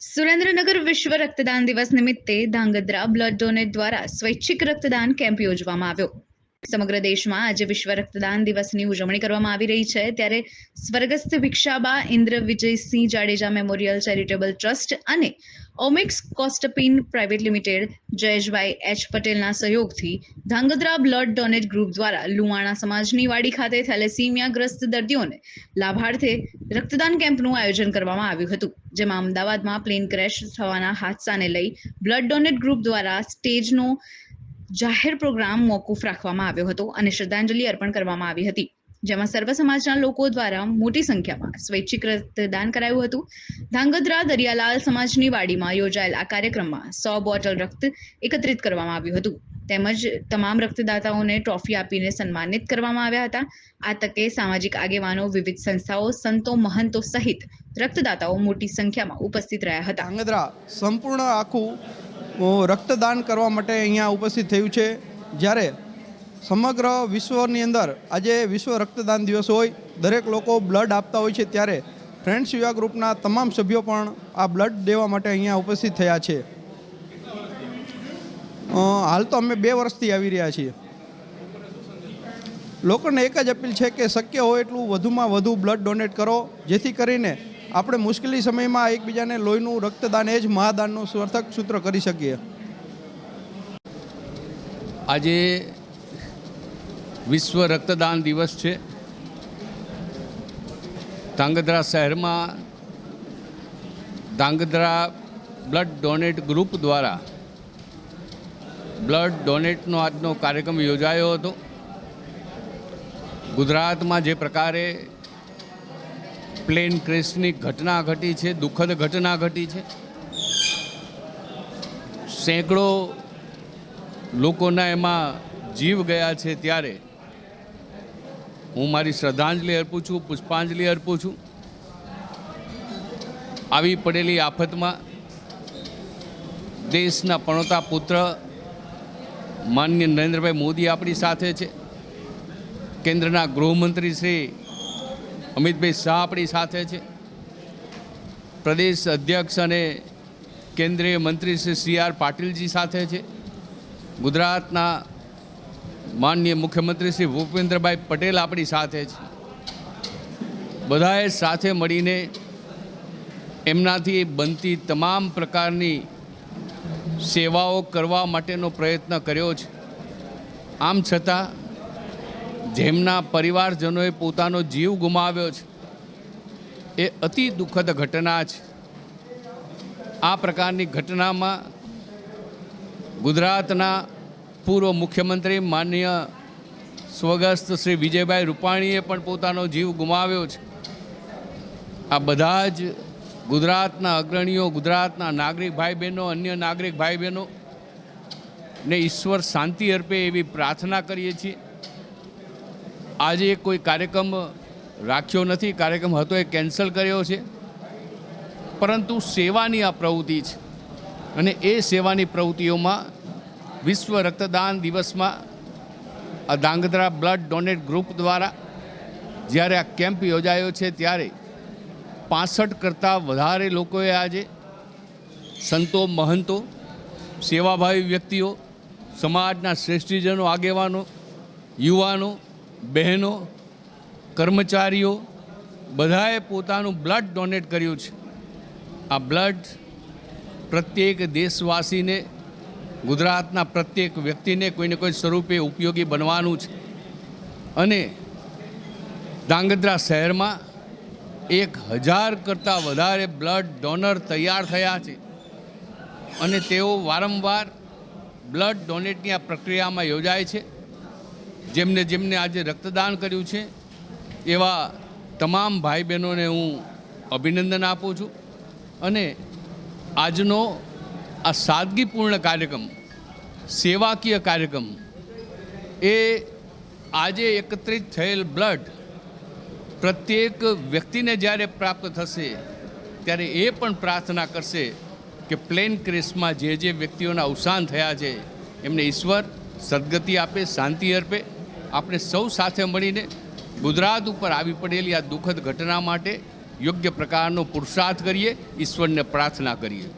સુરેન્દ્રનગર વિશ્વ રક્તદાન દિવસ નિમિત્તે ધાંગધ્રા બ્લડ ડોનેટ દ્વારા સ્વૈચ્છિક રક્તદાન કેમ્પ યોજવામાં આવ્યો. સમગ્ર દેશમાં આજે વિશ્વ રક્તદાન દિવસની ઉજવણી કરવામાં આવી રહી છે. ત્યારે સ્વર્ગસ્થ Bhikshaba Indra Vijaysinh Jadeja memorial charitable trust અને ઓમિક્સ કોસ્ટપિન પ્રાઇવેટ લિમિટેડ જયેશભાઈ એચ પટેલના સહયોગથી ધાંગધ્રા બ્લડ ડોનેટ ગ્રુપ દ્વારા લુવાણા સમાજની વાડી ખાતે થેલેસીમિયાગ્રસ્ત દર્દીઓને લાભાર્થે રક્તદાન કેમ્પનું આયોજન કરવામાં આવ્યું હતું, જેમાં અમદાવાદમાં પ્લેન ક્રેશ થવાના હાદસાને લઈ બ્લડ ડોનેટ ગ્રુપ દ્વારા સ્ટેજનો જાહેર પ્રોગ્રામ મોકૂફ રાખવામાં આવ્યો હતો અને શ્રદ્ધાંજલિ અર્પણ કરવામાં આવી હતી. જેમાં સર્વ સમાજના લોકો દ્વારા મોટી સંખ્યામાં સ્વૈચ્છિક રક્તદાન કરાયું હતું. ધાંગધ્રા દરિયાલાલ સમાજની વાડીમાં યોજાયેલ આ કાર્યક્રમમાં સો બોટલ રક્ત એકત્રિત કરવામાં આવ્યું હતું. તેમજ તમામ રક્તદાતાઓને ટ્રોફી આપીને સન્માનિત કરવામાં આવ્યા હતા. આ તકે સામાજિક આગેવાનો, વિવિધ સંસ્થાઓ, સંતો, મહંતો સહિત રક્તદાતાઓ મોટી સંખ્યામાં ઉપસ્થિત રહ્યા હતા. ધાંગધ્રા સંપૂર્ણ આખું રક્તદાન કરવા માટે અહીંયા ઉપસ્થિત થયું છે. જ્યારે સમગ્ર વિશ્વની અંદર આજે વિશ્વ રક્તદાન દિવસ હોય, દરેક લોકો બ્લડ આપતા હોય છે, ત્યારે ફ્રેન્ડ્સ યુવા ગ્રુપના તમામ સભ્યો પણ આ બ્લડ દેવા માટે અહીંયા ઉપસ્થિત થયા છે. હાલ તો અમે બે વર્ષથી આવી રહ્યા છીએ. લોકોને એક જ અપીલ છે કે શક્ય હોય એટલું વધુમાં વધુ બ્લડ ડોનેટ કરો, જેથી કરીને આપણે મુશ્કેલી સમયમાં એકબીજાને લોહીનું, રક્તદાન, એ જ મહાદાનનું સ્વર્થક સૂત્ર કરી શકીએ. આજે વિશ્વ રક્તદાન દિવસ છે. ધાંગધ્રા શહેરમાં ધાંગધ્રા બ્લડ ડોનેટ ગ્રુપ દ્વારા બ્લડ ડોનેટનો આજનો કાર્યક્રમ યોજાયો હતો. ગુજરાતમાં જે પ્રકારે પ્લેન ક્રેશની ઘટના ઘટી છે, દુઃખદ ઘટના ઘટી છે. સેંકડો લોકોના એમાં જીવ ગયા છે ત્યારે. હું મારી શ્રદ્ધાંજલિ અર્પું છું, પુષ્પાંજલિ અર્પું છું. આવી પડેલી આફતમાં દેશના પણોતા પુત્ર માન્ય નરેન્દ્રભાઈ મોદી આપણી સાથે છે. કેન્દ્રના ગૃહમંત્રી શ્રી અમિતભાઈ શાહ આપણી સાથે છે. પ્રદેશ અધ્યક્ષ અને કેન્દ્રીય મંત્રી શ્રી સી આર પાટીલજી સાથે છે. ગુજરાતના માનનીય મુખ્યમંત્રી શ્રી ભૂપેન્દ્રભાઈ પટેલ આપણી સાથે છે. બધાએ સાથે મળીને એમનાથી બનતી તમામ પ્રકારની સેવાઓ કરવા માટેનો પ્રયત્ન કર્યો છે. આમ છતાં જેમના પરિવારજનોએ પોતાનો જીવ ગુમાવ્યો છે. એ અતિ દુઃખદ ઘટના છે. આ પ્રકારની ઘટનામાં ગુજરાતના પૂર્વ મુખ્યમંત્રી માન્ય સ્વગસ્ત શ્રી વિજયભાઈ રૂપાણીએ પણ પોતાનો જીવ ગુમાવ્યો છે. આ બધા જ ગુજરાતના અગ્રણીઓ, ગુજરાતના નાગરિક ભાઈ બહેનો અન્ય નાગરિક ભાઈ બહેનો ને ઈશ્વર શાંતિ અર્પે એવી પ્રાર્થના કરીએ છીએ. આજે કોઈ કાર્યક્રમ રાખ્યો નથી, કાર્યક્રમ હતો એ કેન્સલ કર્યો છે. પરંતુ સેવાની આ પ્રવૃત્તિ છે. અને એ સેવાની પ્રવૃત્તિઓમાં વિશ્વ રક્તદાન દિવસમાં આ ધાંગધ્રા બ્લડ ડોનેટ ગ્રુપ દ્વારા જ્યારે આ કેમ્પ યોજાયો છે ત્યારે પાસઠ કરતાં વધારે લોકોએ આજે સંતો, મહંતો, સેવાભાવી વ્યક્તિઓ, સમાજના શ્રેષ્ઠીજનો, આગેવાનો, યુવાનો બહેનો, કર્મચારીઓ, બધાએ પોતાનું બ્લડ ડોનેટ કર્યું છે. આ બ્લડ પ્રત્યેક દેશવાસીને, ગુજરાતના પ્રત્યેક વ્યક્તિને કોઈને કોઈ સ્વરૂપે ઉપયોગી બનવાનું છે. અને ધાંગધ્રા શહેરમાં એક હજાર કરતાં વધારે બ્લડ ડોનર તૈયાર થયા છે. અને તેઓ વારંવાર બ્લડ ડોનેટની આ પ્રક્રિયામાં યોજાય છે. જેમને જેમને આજે રક્તદાન કર્યું છે, એવા તમામ ભાઈ બહેનોને હું અભિનંદન આપું છું. અને આજનો આ સાદગીપૂર્ણ કાર્યક્રમ, સેવાકીય કાર્યક્રમ, એ આજે એકત્રિત થયેલ બ્લડ પ્રત્યેક વ્યક્તિને જ્યારે પ્રાપ્ત થશે, ત્યારે એ પણ પ્રાર્થના કરશે કે પ્લેન ક્રેશમાં જે જે વ્યક્તિઓના અવસાન થયા છે, એમને ઈશ્વર સદગતિ આપે, શાંતિ અર્પે. આપણે સૌ સાથે મળીને ગુજરાત ઉપર આવી પડેલી આ દુઃખદ ઘટના માટે યોગ્ય પ્રકારનો પુરુષાર્થ કરીએ, ઈશ્વરને પ્રાર્થના કરીએ.